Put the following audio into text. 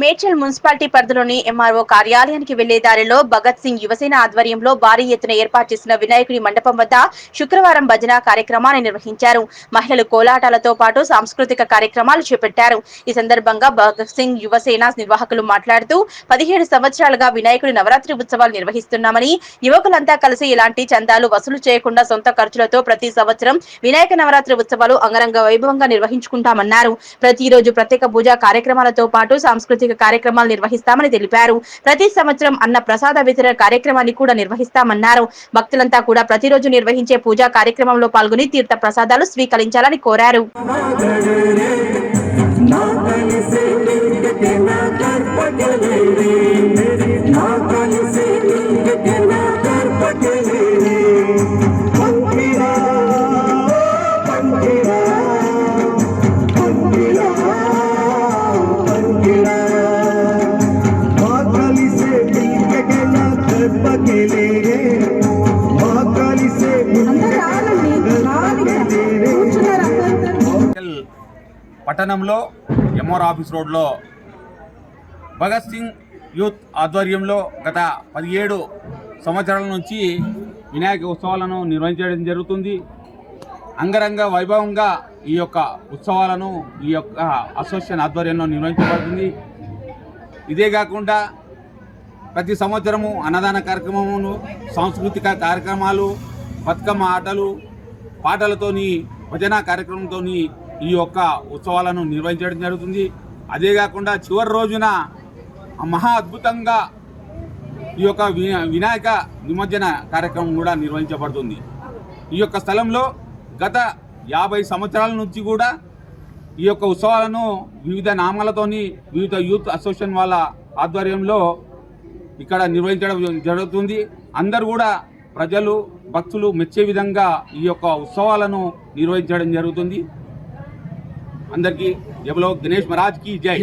Medchal municipality పరిధిలోని MRO కార్యాలయానికి వెళ్ళే దారిలో భగత్ సింగ్ యువసేన ఆధ్వర్యంలో భారీ ఎత్తున ఏర్పాటు చేసిన వినాయకుడి మండపం వద్ద శుక్రవారం భజన కార్యక్రమాన్ని నిర్వహించారు. మహిళలు కోలాటాలతో పాటు సాంస్కృతిక కార్యక్రమాలు చేపట్టారు. ఈ సందర్భంగా భగత్ సింగ్ యువసేన నిర్వాహకులు మాట్లాడుతూ పదిహేడు సంవత్సరాలుగా వినాయకుడి నవరాత్రి ఉత్సవాలు నిర్వహిస్తున్నామని యువకులంతా కలిసి ఇలాంటి చందాలు వసూలు చేయకుండా సొంత ఖర్చులతో ప్రతి సంవత్సరం వినాయక నవరాత్రి ఉత్సవాలు అంగరంగ వైభవంగా నిర్వహించుకుంటామన్నారు. ప్రతిరోజు ప్రత్యేక పూజా కార్యక్రమాలతో పాటు సాంస్కృతిక కార్యక్రమాలు నిర్వహిస్తామని తెలిపారు. ప్రతి సంవత్సరం అన్న ప్రసాద వితరణ కార్యక్రమాన్ని కూడా నిర్వహిస్తామన్నారు. భక్తులంతా కూడా ప్రతిరోజు నిర్వహించే పూజా కార్యక్రమంలో పాల్గొని తీర్థ ప్రసాదాలు స్వీకరించాలని కోరారు. పట్టణంలో ఎంఆర్ ఆఫీస్ రోడ్లో భగత్ సింగ్ యూత్ ఆధ్వర్యంలో గత పదిహేడు సంవత్సరాల నుంచి వినాయక ఉత్సవాలను నిర్వహించడం జరుగుతుంది. అంగరంగ వైభవంగా ఈ యొక్క ఉత్సవాలను ఈ యొక్క అసోసియేషన్ ఆధ్వర్యంలో నిర్వహించబడుతుంది. ఇదే కాకుండా ప్రతి సంవత్సరము అన్నదాన కార్యక్రమమును సాంస్కృతిక కార్యక్రమాలు బతుకమ్మ ఆటలు పాటలతోని భజన కార్యక్రమంతోని ఈ యొక్క ఉత్సవాలను నిర్వహించడం జరుగుతుంది. అదే కాకుండా చివరి రోజున మహా అద్భుతంగా ఈ యొక్క వినాయక నిమజ్జన కార్యక్రమం కూడా నిర్వహించబడుతుంది. ఈ యొక్క స్థలంలో గత యాభై సంవత్సరాల నుంచి కూడా ఈ యొక్క ఉత్సవాలను వివిధ నామాలతోని వివిధ యూత్ అసోసియేషన్ వాళ్ళ ఆధ్వర్యంలో ఇక్కడ నిర్వహించడం జరుగుతుంది. అందరు కూడా ప్రజలు భక్తులు మెచ్చే విధంగా ఈ యొక్క ఉత్సవాలను నిర్వహించడం జరుగుతుంది. అందరికీ జబలో గణేష్ మహారాజ్కి జై.